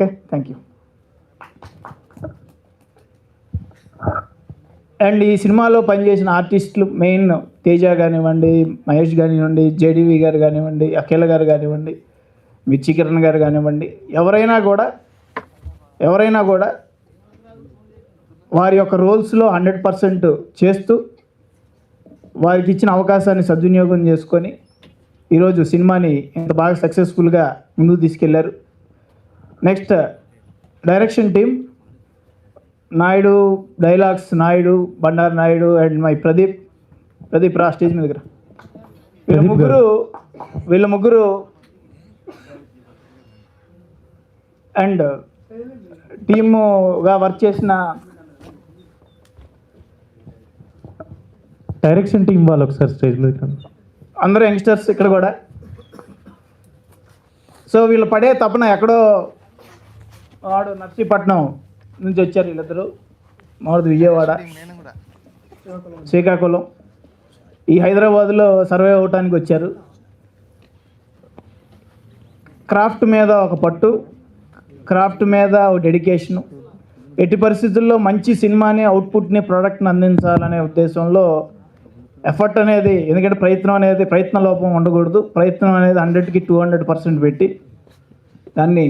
Okay thank you and ఈ సినిమాలో పనిచేసిన ఆర్టిస్టులు మెయిన్ తేజ కానివ్వండి మహేష్ కానివ్వండి జేడీవి గారు కానివ్వండి అఖిల గారు కానివ్వండి మిర్చి కిరణ్ గారు కానివ్వండి ఎవరైనా కూడా ఎవరైనా కూడా వారి యొక్క రోల్స్లో హండ్రెడ్ పర్సెంట్ చేస్తూ వారికి ఇచ్చిన అవకాశాన్ని సద్వినియోగం చేసుకొని ఈరోజు సినిమాని ఇంత బాగా సక్సెస్ఫుల్గా ముందుకు తీసుకెళ్ళారు. Next direction team Naidu dialogues Naidu Bandaru Naidu and my Pradeep Pradeep రా స్టేజ్ మీద దగ్గర. వీళ్ళ ముగ్గురు వీళ్ళ ముగ్గురు అండ్ టీముగా వర్క్ చేసిన డైరెక్షన్ టీం వాళ్ళు ఒకసారి స్టేజ్ మీద. అందరూ యంగ్స్టర్స్ ఇక్కడ కూడా. సో వీళ్ళు పడే తపన ఎక్కడో వాడు నర్సీపట్నం నుంచి వచ్చారు వీళ్ళిద్దరు. మామిడి విజయవాడ శ్రీకాకుళం. ఈ హైదరాబాద్లో సర్వే అవటానికి వచ్చారు. క్రాఫ్ట్ మీద ఒక పట్టు క్రాఫ్ట్ మీద ఒక డెడికేషను ఎట్టి పరిస్థితుల్లో మంచి సినిమాని అవుట్పుట్ని ప్రోడక్ట్ని అందించాలనే ఉద్దేశంలో ఎఫర్ట్ అనేది ఎందుకంటే ప్రయత్నం అనేది ప్రయత్న లోపం ఉండకూడదు. ప్రయత్నం అనేది హండ్రెడ్కి టూ హండ్రెడ్ పర్సెంట్ పెట్టి దాన్ని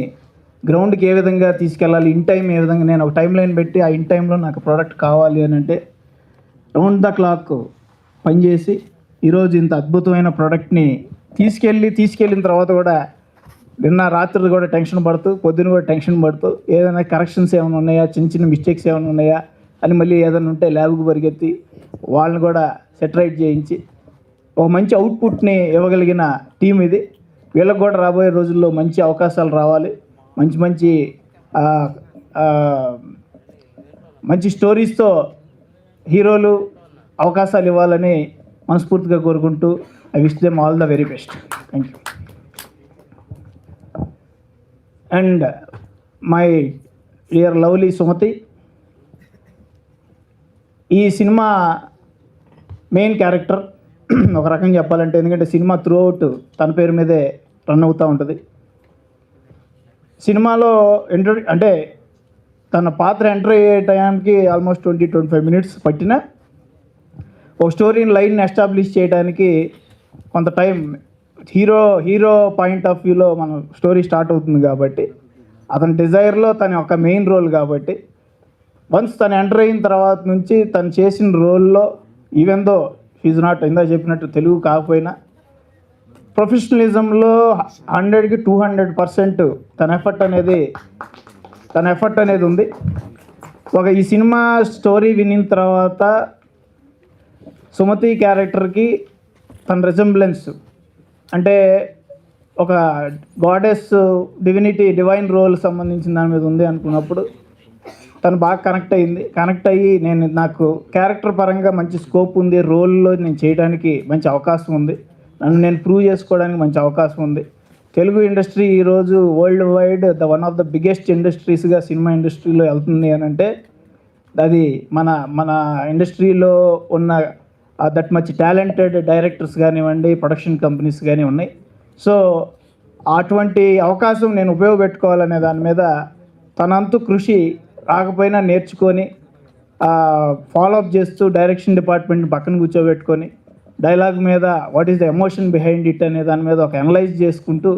గ్రౌండ్కి ఏ విధంగా తీసుకెళ్ళాలి ఇన్ టైం ఏ విధంగా నేను ఒక టైం లైన్ పెట్టి ఆ ఇన్ టైంలో నాకు ప్రోడక్ట్ కావాలి అని అంటే రౌండ్ ద క్లాక్ పనిచేసి ఈరోజు ఇంత అద్భుతమైన ప్రోడక్ట్ని తీసుకెళ్ళి తీసుకెళ్ళిన తర్వాత కూడా నిన్న రాత్రి కూడా టెన్షన్ పడుతూ పొద్దున కూడా టెన్షన్ పడుతూ ఏదైనా కరెక్షన్స్ ఏమైనా ఉన్నాయా చిన్న చిన్న మిస్టేక్స్ ఏమైనా ఉన్నాయా అని మళ్ళీ ఏదైనా ఉంటే ల్యాబ్కి పరిగెత్తి వాళ్ళని కూడా సెటరైట్ చేయించి ఒక మంచి అవుట్పుట్ని ఇవ్వగలిగిన టీం ఇది. వీళ్ళకి కూడా రాబోయే రోజుల్లో మంచి అవకాశాలు రావాలి. మంచి మంచి మంచి స్టోరీస్తో హీరోలు అవకాశాలు ఇవ్వాలని మనస్ఫూర్తిగా కోరుకుంటూ I wish them all the very best thank you and my dear lovely Sumathi ఈ సినిమా మెయిన్ క్యారెక్టర్ ఒక రకంగా చెప్పాలంటే ఎందుకంటే సినిమా త్రూ అవుట్ తన పేరు మీదే రన్ అవుతూ ఉంటుంది. సినిమాలో ఎంటర్ అంటే తన పాత్ర ఎంటర్ అయ్యే టైంకి almost twenty twenty five minutes పట్టిన ఒక స్టోరీని లైన్ ఎస్టాబ్లిష్ చేయడానికి కొంత time hero hero point of వ్యూలో మనం స్టోరీ స్టార్ట్ అవుతుంది కాబట్టి అతని డిజైర్లో తన ఒక మెయిన్ రోల్ కాబట్టి వన్స్ తను ఎంటర్ అయిన తర్వాత నుంచి తను చేసిన రోల్లో ఈవెన్ దో ఈజ్ నాట్ ఇందా చెప్పినట్టు తెలుగు కాకపోయినా ప్రొఫెషనలిజంలో హండ్రెడ్కి టూ హండ్రెడ్ పర్సెంట్ తన ఎఫర్ట్ అనేది తన ఎఫర్ట్ అనేది ఉంది. ఒక ఈ సినిమా స్టోరీ వినిన తర్వాత సుమతి క్యారెక్టర్కి తన రిజంబ్లెన్స్ అంటే ఒక గాడెస్ డివినిటీ డివైన్ రోల్ సంబంధించిన దాని మీద ఉంది అనుకున్నప్పుడు తను బాగా కనెక్ట్ అయ్యింది కనెక్ట్ అయ్యి నేను నాకు క్యారెక్టర్ పరంగా మంచి స్కోప్ ఉంది రోల్లో నేను చేయడానికి మంచి అవకాశం ఉంది. నన్ను నేను ప్రూవ్ చేసుకోవడానికి మంచి అవకాశం ఉంది. తెలుగు ఇండస్ట్రీ ఈరోజు world wide the one of the biggest ఇండస్ట్రీస్గా cinema ఇండస్ట్రీలో వెళ్తుంది అని అంటే అది మన మన ఇండస్ట్రీలో ఉన్న దట్ మచ్ టాలెంటెడ్ డైరెక్టర్స్ కానివ్వండి ప్రొడక్షన్ కంపెనీస్ కానీ ఉన్నాయి. సో అటువంటి అవకాశం నేను ఉపయోగపెట్టుకోవాలనే దాని మీద తనంతు కృషి రాకపోయినా నేర్చుకొని ఫాలోఅప్ చేస్తూ డైరెక్షన్ డిపార్ట్మెంట్ పక్కన కూర్చోబెట్టుకొని డైలాగ్ మీద what is the emotion behind it అనే దాని మీద ఒక అనలైజ్ చేసుకుంటూ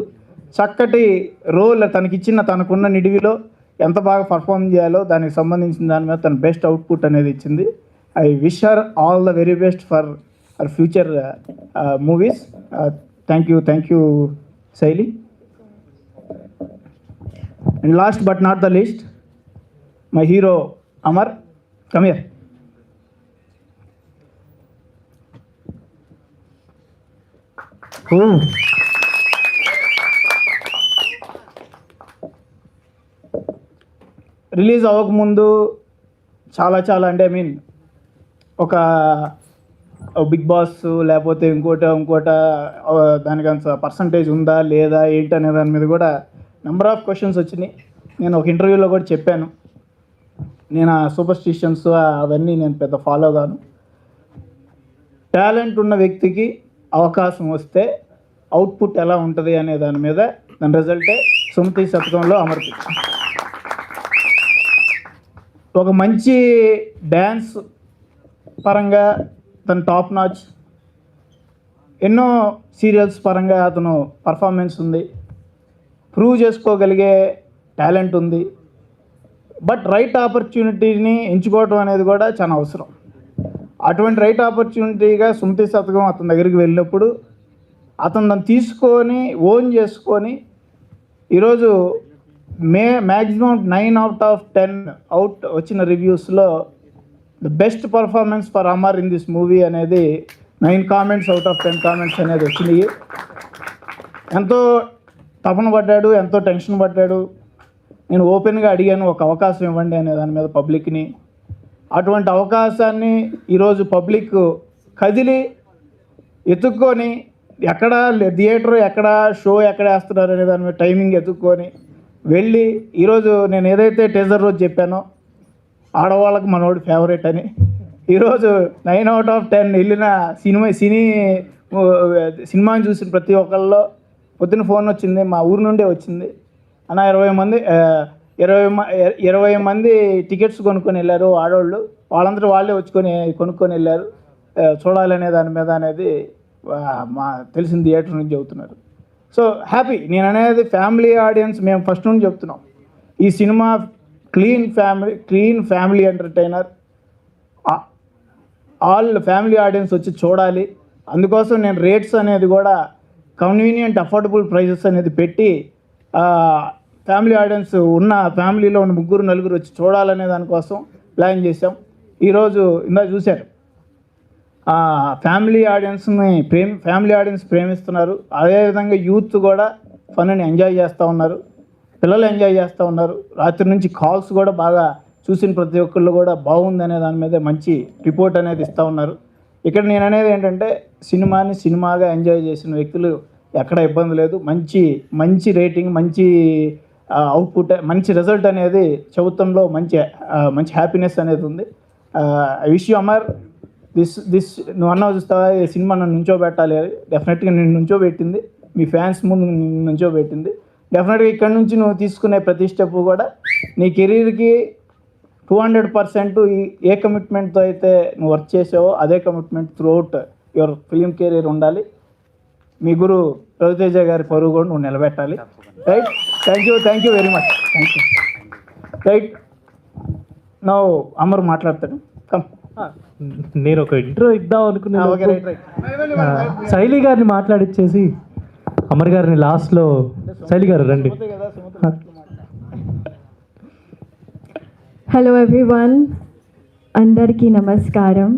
చక్కటి రోల్ తనకిచ్చిన తనకున్న నిడివిలో ఎంత బాగా పర్ఫామ్ చేయాలో దానికి సంబంధించిన దాని మీద తన బెస్ట్ అవుట్పుట్ అనేది ఇచ్చింది. I wish her all the very best for her future movies thank you thank you Shaili and last but not the least my hero Amar come here release అవ్వకముందు చాలా చాలా అంటే ఐ మీన్ ఒక big boss లేకపోతే ఇంకోట ఇంకోట ఆ, దానికి అంత పర్సంటేజ్ ఉందా లేదా ఏంటి అనే దాని మీద కూడా నెంబర్ ఆఫ్ క్వశ్చన్స్ వచ్చినాయి. నేను ఒక ఇంటర్వ్యూలో కూడా చెప్పాను. నేను ఆ సూపర్ స్టిషన్స్ అవన్నీ నేను పెద్ద ఫాలో కాను. టాలెంట్ ఉన్న వ్యక్తికి అవకాశం వస్తే అవుట్పుట్ ఎలా ఉంటుంది అనే దాని మీద దాని రిజల్టే సుమతి శతకంలో అమర్చి ఒక మంచి డ్యాన్స్ పరంగా తన టాప్ నాచ్ ఎన్నో సీరియల్స్ పరంగా అతను పర్ఫార్మెన్స్ ఉంది. ప్రూవ్ చేసుకోగలిగే టాలెంట్ ఉంది. బట్ రైట్ ఆపర్చునిటీని ఎంచుకోవటం అనేది కూడా చాలా అవసరం. అటువంటి రైట్ ఆపర్చునిటీగా సుమతి శతకం అతని దగ్గరికి వెళ్ళినప్పుడు అతను దాన్ని తీసుకొని ఓన్ చేసుకొని ఈరోజు మే maximum nine out of ten out వచ్చిన రివ్యూస్లో the best performance for Amar in this movie అనేది nine comments out of ten comments అనేది వచ్చినాయి ఎంతో తపన పడ్డాడు ఎంతో టెన్షన్ పడ్డాడు. నేను ఓపెన్గా అడిగాను ఒక అవకాశం ఇవ్వండి అనే దాని మీద పబ్లిక్ని అటువంటి అవకాశాన్ని ఈరోజు పబ్లిక్ కదిలి ఎత్తుక్కొని ఎక్కడ థియేటర్ ఎక్కడ షో ఎక్కడ వేస్తున్నారు అనే దాని మీద టైమింగ్ ఎత్తుక్కొని వెళ్ళి ఈరోజు నేను ఏదైతే టీజర్ రోజు చెప్పానో ఆడవాళ్ళకి మనోడు ఫేవరెట్ అని. ఈరోజు నైన్ అవుట్ ఆఫ్ టెన్ వెళ్ళిన సినిమా సినీ సినిమాని చూసిన ప్రతి ఒక్కళ్ళలో పొద్దున ఫోన్ వచ్చింది మా ఊరు నుండే వచ్చింది. అన్న ఇరవై మంది ఇరవై మ- ఇరవై మంది టికెట్స్ కొనుక్కొని వెళ్ళారు ఆడవాళ్ళు వాళ్ళందరూ వాళ్ళే వచ్చుకొని కొనుక్కొని వెళ్ళారు. చూడాలనే దాని మీద అనేది మా తెలిసిన థియేటర్ నుంచి చెబుతున్నారు. So happy. నేను అనేది ఫ్యామిలీ ఆడియన్స్ మేము ఫస్ట్ నుండి చెప్తున్నాం. ఈ cinema clean family clean family entertainer. All family audience వచ్చి చూడాలి. అందుకోసం నేను రేట్స్ అనేది కూడా కన్వీనియంట్ అఫోర్డబుల్ ప్రైజెస్ అనేది పెట్టి ఫ్యామిలీ ఆడియన్స్ ఉన్న ఫ్యామిలీలో ఉన్న ముగ్గురు నలుగురు వచ్చి చూడాలనే దానికోసం ప్లాన్ చేసాం ఈరోజు ఇందా చూశారు. ఫ్యామిలీ ఆడియన్స్ని ప్రేమ ఫ్యామిలీ ఆడియన్స్ ప్రేమిస్తున్నారు. అదేవిధంగా యూత్ కూడా ఫన్ని ఎంజాయ్ చేస్తూ ఉన్నారు. పిల్లలు ఎంజాయ్ చేస్తూ ఉన్నారు. రాత్రి నుంచి కాల్స్ కూడా బాగా చూసిన ప్రతి ఒక్కళ్ళు కూడా బాగుంది అనే దాని మీద మంచి రిపోర్ట్ అనేది ఇస్తూ ఉన్నారు. ఇక్కడ నేను అనేది ఏంటంటే సినిమాని సినిమాగా ఎంజాయ్ చేసిన వ్యక్తులు ఎక్కడ ఇబ్బంది లేదు. మంచి మంచి రేటింగ్ మంచి అవుట్పుట్ మంచి రిజల్ట్ అనేది చదువుతంలో మంచి మంచి హ్యాపీనెస్ అనేది ఉంది. I wish you Amar this this నువ్వు అన్నావు చూస్తావా ఈ సినిమా నన్ను నుంచోబెట్టాలి డెఫినెట్గా నేను నుంచోబెట్టింది మీ ఫ్యాన్స్ ముందు నుంచో నుంచోబెట్టింది డెఫినెట్గా ఇక్కడ నుంచి నువ్వు తీసుకునే ప్రతి స్టెప్ కూడా నీ కెరీర్కి టూ హండ్రెడ్ పర్సెంట్ ఏ కమిట్మెంట్తో అయితే నువ్వు వర్క్ చేసావో అదే commitment throughout your film career ఉండాలి. మీ గురు రవితేజ గారి పరువు కూడా నువ్వు నిలబెట్టాలి. Right thank you thank you very much thank you right no Amar మాట్లాడతాడు. కమ్ నేను ఒక ఇంట్రో ఇద్దాం అనుకున్నా ఓకే రైట్ రైట్ శైలి గారిని మాట్లాడిచ్చేసి అమర్ గారిని లాస్ట్లో శైలి గారు రండి. Hello everyone, Andarki Namaskaram.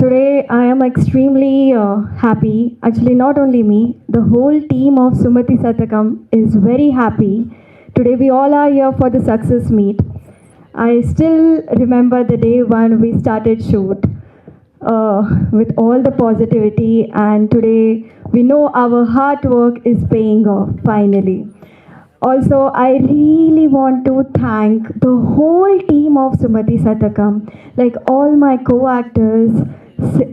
Today I am extremely uh, happy. Actually, not only me, the whole team of Sumati Satakam is very happy. Today we all are here for the success meet. I still remember the day when we started shoot uh, with all the positivity, and today we know our hard work is paying off finally. Also, I really want to thank the whole team of Sumati Satakam, like all my co actors,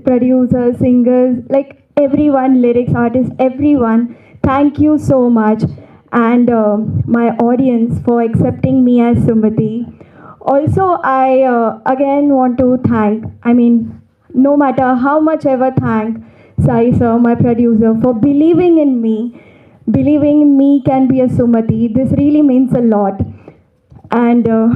producers, singers, like everyone, lyrics artists, everyone. Thank you so much. And uh, my audience for accepting me as Sumati. Also, I uh, again want to thank, I mean, no matter how much ever thank Sai sir, my producer, for believing in me believing in me can be a Sumati. This really means a lot. And uh,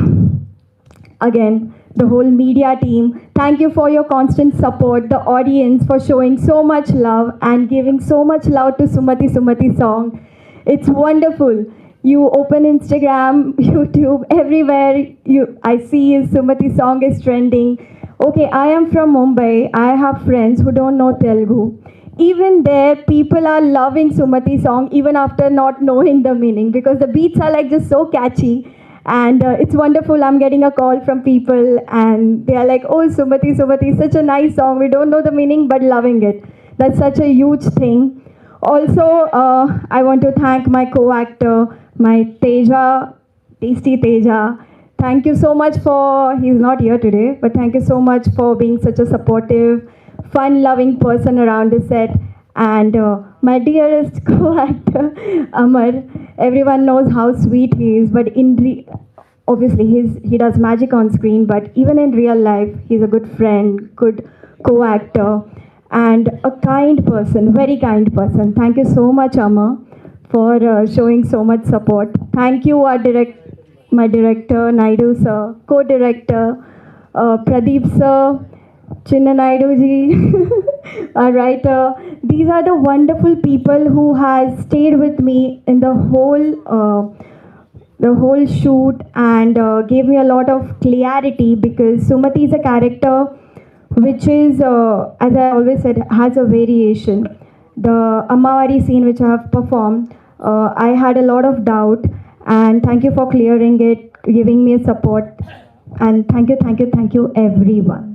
again, the whole media team, thank you for your constant support, the audience for showing so much love and giving so much love to Sumati Sumati song. It's wonderful. You open Instagram, YouTube, everywhere you I see is Sumati song is trending. Okay, I am from Mumbai. I have friends who don't know Telugu even there people are loving sumati song even after not knowing the meaning because the beats are like just so catchy and uh, it's wonderful. I'm getting a call from people and they are like oh sumati sumati such a nice song. We don't know the meaning but loving it. That's such a huge thing. Also uh, i want to thank my co-actor my teja tasty teja. Thank you so much for he's not here today but thank you so much for being such a supportive fun loving person around the set. And uh, my dearest co-actor amar everyone knows how sweet he is but in re- obviously he's he does magic on screen, but even in real life, he's a good friend, good co-actor, and a kind person, very kind person. Thank you so much, Amma, for uh, showing so much support. Thank you, our direct, my director Naidu sir, co-director uh, Pradeep sir, Chinna Naidu ji, writer. These are the wonderful people who has stayed with me in the whole. Uh, the whole shoot and uh, gave me a lot of clarity because Sumati is a character which is, uh, as I always said, has a variation. The Amawari scene which I have performed, uh, I had a lot of doubt, and thank you for clearing it, giving me support, and thank you, thank you, thank you, everyone.